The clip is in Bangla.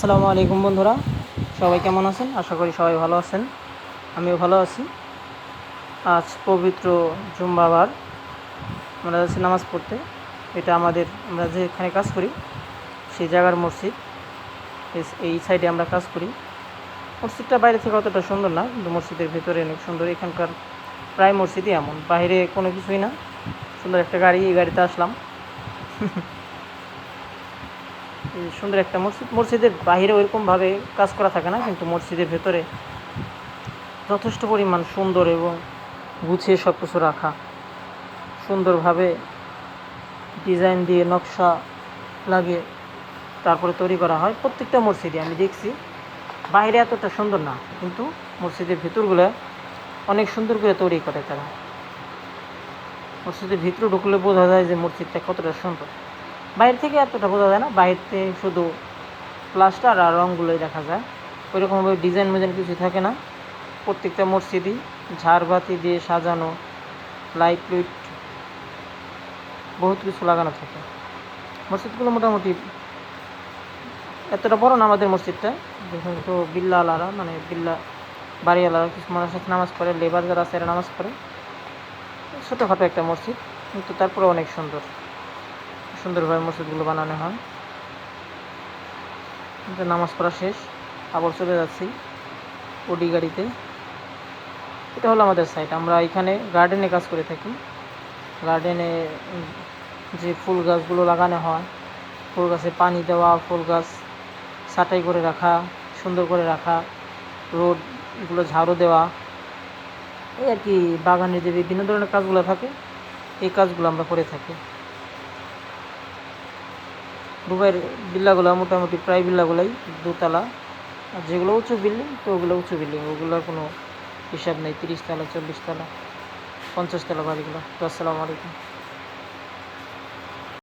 আসসালামু আলাইকুম বন্ধুরা। সবাই কেমন আছেন? আশা করি সবাই ভালো আছেন। আমিও ভালো আছি। আজ পবিত্র জুম্বাবার আমরা যাচ্ছি নামাজ পড়তে। এটা আমাদের, আমরা যেখানে কাজ করি, সেই জায়গার মসজিদ। এই সাইডে আমরা কাজ করি। মসজিদটা বাইরে থেকে অতটা সুন্দর না, কিন্তু মসজিদের ভেতরে অনেক সুন্দর। এখানকার প্রায় মসজিদই এমন। বাইরে কোনো কিছুই না। সুন্দর একটা গাড়ি, এই গাড়িতে আসলাম। সুন্দর একটা মসজিদ, মসজিদের বাইরে ওইরকমভাবে কাজ করা থাকে না, কিন্তু মসজিদের ভেতরে যথেষ্ট পরিমাণ সুন্দর এবং গুছিয়ে সব কিছু রাখা। সুন্দরভাবে ডিজাইন দিয়ে নকশা লাগিয়ে তারপরে তৈরি করা হয়। প্রত্যেকটা মসজিদে আমি দেখছি। বাইরে এতটা সুন্দর না, কিন্তু মসজিদের ভেতরগুলো অনেক সুন্দর করে তৈরি করে তারা। মসজিদের ভিতরে ঢুকলে বোঝা যায় যে মসজিদটা কতটা সুন্দর। বাইরে থেকে এতটা বোঝা যায় না, বাইরেতে শুধু প্লাস্টার আর রঙগুলোই দেখা যায়। ওইরকমভাবে ডিজাইন মিজাইন কিছু থাকে না। প্রত্যেকটা মসজিদই ঝাড়বাতি দিয়ে সাজানো, লাইট লুইট বহুত কিছু লাগানো থাকে। মসজিদগুলো মোটামুটি এতটা বড় না আমাদের মসজিদটা, দেখুন তো বিল্লাওয়ালারা মানে বিল্লা বাড়িওয়ালারা কিছু মানুষের সাথে নামাজ পড়ে, লেবার যারা আছে এরা নামাজ পড়ে। ছোটোখাটো একটা মসজিদ, কিন্তু তারপরে অনেক সুন্দর। সুন্দরভাবে মসজিদগুলো বানানো হয়। নামাজ পড়া শেষ, আবার চলে যাচ্ছি ওডি গাড়িতে। এটা হলো আমাদের সাইট আমরা এখানে গার্ডেনে কাজ করে থাকি। গার্ডেনে যে ফুল গাছগুলো লাগানো হয়, ফুল গাছে পানি দেওয়া, ফুল গাছ ছাঁটাই করে রাখা, সুন্দর করে রাখা রোডগুলো ঝাড়ু দেওয়া, এই আর কি বাগানের যে বিভিন্ন ধরনের কাজগুলো থাকে, এই কাজগুলো আমরা করে থাকি। দুবাইয়ের বিল্লাগুলা মোটামুটি প্রায় বিল্লাগুলাই দোতলা। আর যেগুলো উঁচু বিল্ডিং, তো ওগুলো উঁচু বিল্ডিং। ওগুলোর কোনো হিসাব নেই তিরিশ তালা চল্লিশ তালা পঞ্চাশ তলা বাড়িগুলো। তো আসসালামু আলাইকুম।